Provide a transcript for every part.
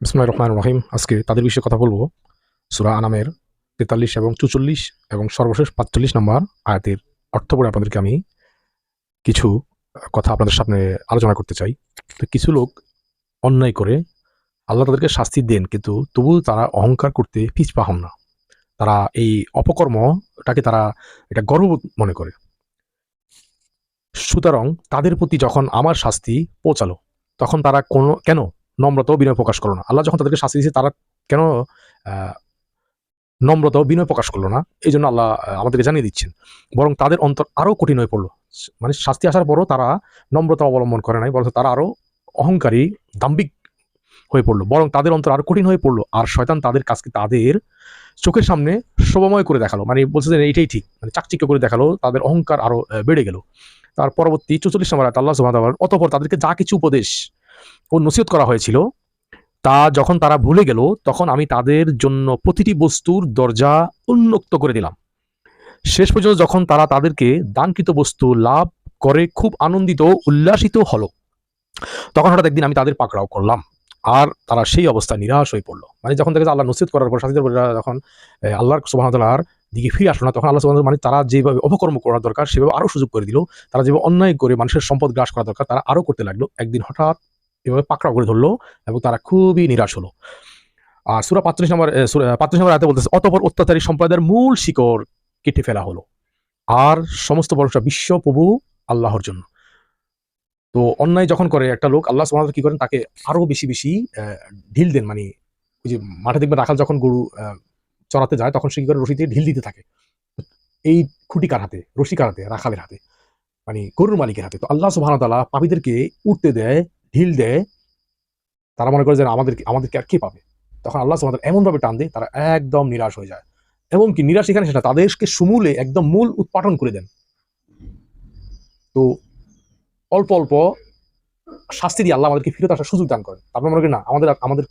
বিসমুল্লাহ রহমান রহিম। আজকে তাদের বিষয়ে কথা বলব। সুরা আনামের তেতাল্লিশ এবং চুচল্লিশ এবং সর্বশেষ পাঁচচল্লিশ নম্বর আয়াতের অর্থ পড়ে আপনাদেরকে আমি কিছু কথা আপনাদের সামনে আলোচনা করতে চাই। তো কিছু লোক অন্যায় করে, আল্লাহ তাদেরকে শাস্তি দেন, কিন্তু তবু তারা অহংকার করতে পিছপা হন না। তারা এই অপকর্মটাকে তারা এটা গর্ব মনে করে। সুতরাং তাদের প্রতি যখন আমার শাস্তি পৌঁছালো, তখন তারা কোনো, কেন নম্রতা ও বিনয় প্রকাশ করল না। আল্লাহ যখন তাদেরকে শাস্তি দিয়েছে, তারা কেন নম্রতা ও বিনয় প্রকাশ করল না? এই জন্য আল্লাহ আমাদেরকে জানিয়ে দিচ্ছেন। বরং তাদের অন্তর আরও কঠিন হয়ে পড়ল। মানে শাস্তি আসার পরও তারা নম্রতা অবলম্বন করে নাই বরং তারা আরও অহংকারী দাম্বিক হয়ে পড়ল। বরং তাদের অন্তর আরও কঠিন হয়ে পড়ল। আর শয়তান তাদের কাজকে তাদের চোখের সামনে শোভাময় করে দেখাল। মানে বলছে যে এইটাই ঠিক। মানে চাকচিক্য করে দেখাল, তাদের অহংকার আরও বেড়ে গেল। তার পরবর্তী চৌচল্লিশ নম্বর আল্লাহ তাআলা অতঃপর তাদেরকে যা কিছু উপদেশ ও নসিহত করা হয়েছিল। তা যখন তারা ভুলে গেল, তখন আমি তাদের জন্য প্রতিটি বস্তুর দরজা উন্মুক্ত করে দিলাম। শেষ পর্যন্ত যখন তারা তাদেরকে দানকৃত বস্তু লাভ করে খুব আনন্দিত, উল্লাসিত হলো, তখন হঠাৎ একদিন আমি তাদের পাকড়াও করলাম আর তারা সেই অবস্থায় নিরাশ হয়ে পড়ল। মানে যখন থেকে আল্লাহ নসিহত করার পর শাস্তির যখন আল্লাহর সুবাহতাল্লাহর দিকে ফিরে আসলো না, তখন আল্লাহ তাআলা মানে তারা যেভাবে অপকর্ম করা দরকার, সেভাবে আরও সুযোগ করে দিল। তারা যেভাবে অন্যায় করে মানুষের সম্পদ গ্রাস করা দরকার, তারা আরও করতে লাগল। একদিন হঠাৎ এভাবে পাকড়াও করে ধরলো এবং তারা খুবই নিরাশ হলো। আর সুরা পাঁচত্রিশ নম্বর পাঁচত্রিশ নম্বর আয়াতে বলতেছে, অতপর অত্যাচারী সম্প্রদায়ের মূল শিকড় কেটে ফেলা হলো। আর সমস্ত ভরসা বিশ্ব প্রভু আল্লাহর জন্য। তো অন্যায় যখন করে একটা লোক, আল্লাহ সুবহানাহু কি করেন? তাকে আরও বেশি বেশি ঢিল দেন। মানে ওই যে মাঠে দেখবেন রাখাল যখন গরু চড়াতে যায়, তখন সে কি করে? রশি দিয়ে ঢিল দিতে থাকে। এই খুঁটি কার হাতে রশি কার হাতে, রাখালের হাতে মানে গরুর মালিকের হাতে। তো আল্লাহ সুবহানাহু তাআলা পাপীদেরকে উঠতে দেয় ঢিল দেয়, তারা মনে করে যে আমাদেরকে আমাদেরকে আর কে পাবে? তখন আল্লাহ সুবহানাহু এমন ভাবে টান দেয়, তারা একদম নিরাশ হয়ে যায়। এবং কি নিরাশ এখানে সেটা তাদেরকে সমূলে একদম মূল উৎপাটন করে দেন। তো অল্প অল্প শাস্তি দিয়ে আল্লাহ আমাদেরকে ফিরত আসার সুযোগ দান করেন। তারপর মনে করি না, আমাদের আমাদের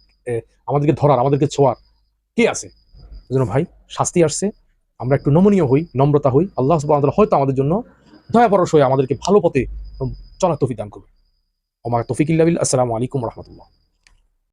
আমাদেরকে ধরার, আমাদেরকে ছোঁয়ার কে আছে? এজন্য ভাই, শাস্তি আসছে, আমরা একটু নমনীয় হই, নম্রতা হই। আল্লাহ হয়তো আমাদের জন্য দয়া পরশ হয়ে আমাদেরকে ভালো পথে চলার তৌফিক দান করবে وما التوفيق الله بالله السلام عليكم ورحمة الله.